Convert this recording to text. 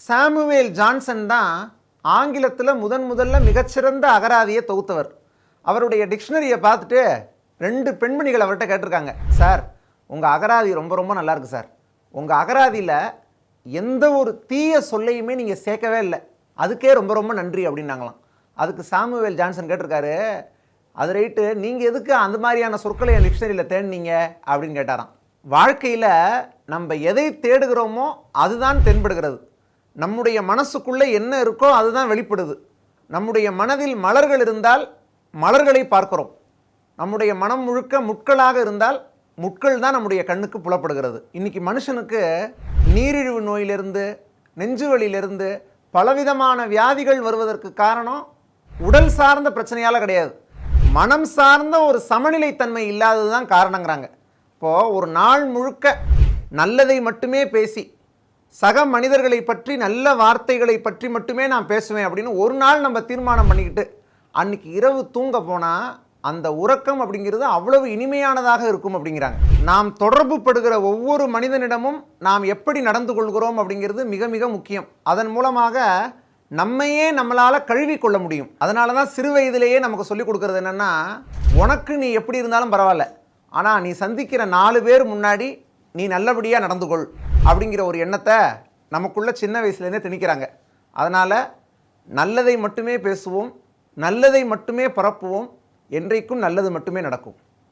Samuel Johnson தான் ஆங்கிலத்தில் முதன் முதல்ல மிகச்சிறந்த அகராதியை தொகுத்தவர். அவருடைய டிக்ஷனரியை பார்த்துட்டு ரெண்டு பெண்மணிகள் அவர்கிட்ட கேட்டிருக்காங்க சார் உங்கள் அகராதி ரொம்ப ரொம்ப நல்லா இருக்கு சார். உங்கள் அகராதியில் எந்த ஒரு தீய சொல்லையுமே நீங்கள் சேர்க்கவே இல்லை. அதுக்கே ரொம்ப ரொம்ப நன்றி அப்படின்னாங்களாம். அதுக்கு சாமுவேல் ஜான்சன் கேட்டிருக்காரு அது ரைட்டு நீங்கள் எதுக்கு அந்த மாதிரியான சொற்களை என் டிக்ஷனரியில் தேடினீங்க? அப்படின்னு கேட்டாராம். வாழ்க்கையில் நம்ம எதை தேடுகிறோமோ அதுதான் தென்படுகிறது. நம்முடைய மனசுக்குள்ளே என்ன இருக்கோ அதுதான் வெளிப்படுது. நம்முடைய மனதில் மலர்கள் இருந்தால் மலர்களை பார்க்கிறோம். நம்முடைய மனம் முழுக்க முட்களாக இருந்தால் முட்கள் தான் நம்முடைய கண்ணுக்கு புலப்படுகிறது. இன்னைக்கு மனுஷனுக்கு நீரிழிவு நோயிலிருந்து நெஞ்சுவலியிலிருந்து பலவிதமான வியாதிகள் வருவதற்கு காரணம் உடல் சார்ந்த பிரச்சனையால் கிடையாது. மனம் சார்ந்த ஒரு சமநிலைத்தன்மை இல்லாதது தான் காரணங்கிறாங்க. இப்போது ஒரு நாள் முழுக்க நல்லதை மட்டுமே பேசி சக மனிதர்களை பற்றி நல்ல வார்த்தைகளை பற்றி மட்டுமே நான் பேசுவேன் அப்படின்னு ஒரு நாள் நம்ம தீர்மானம் பண்ணிக்கிட்டு அன்னைக்கு இரவு தூங்க போனால் அந்த உறக்கம் அப்படிங்கிறது அவ்வளவு இனிமையானதாக இருக்கும் அப்படிங்கிறாங்க. நாம் தொடர்பு படுகிற ஒவ்வொரு மனிதனிடமும் நாம் எப்படி நடந்து கொள்கிறோம் அப்படிங்கிறது மிக மிக முக்கியம். அதன் மூலமாக நம்மையே நம்மளால் கழுவி கொள்ள முடியும். அதனால தான் சிறு வயதிலேயே நமக்கு சொல்லிக் கொடுக்குறது என்னென்னா உனக்கு நீ எப்படி இருந்தாலும் பரவாயில்ல. ஆனால் நீ சந்திக்கிற நாலு பேர் முன்னாடி நீ நல்லபடியாக நடந்து கொள். அப்படிங்கிற ஒரு எண்ணத்தை நமக்குள்ள சின்ன வயசுலேருந்தே திணிக்கிறாங்க. அதனால் நல்லதை மட்டுமே பேசுவோம் நல்லதை மட்டுமே பரப்புவோம் என்றைக்கும் நல்லது மட்டுமே நடக்கும்.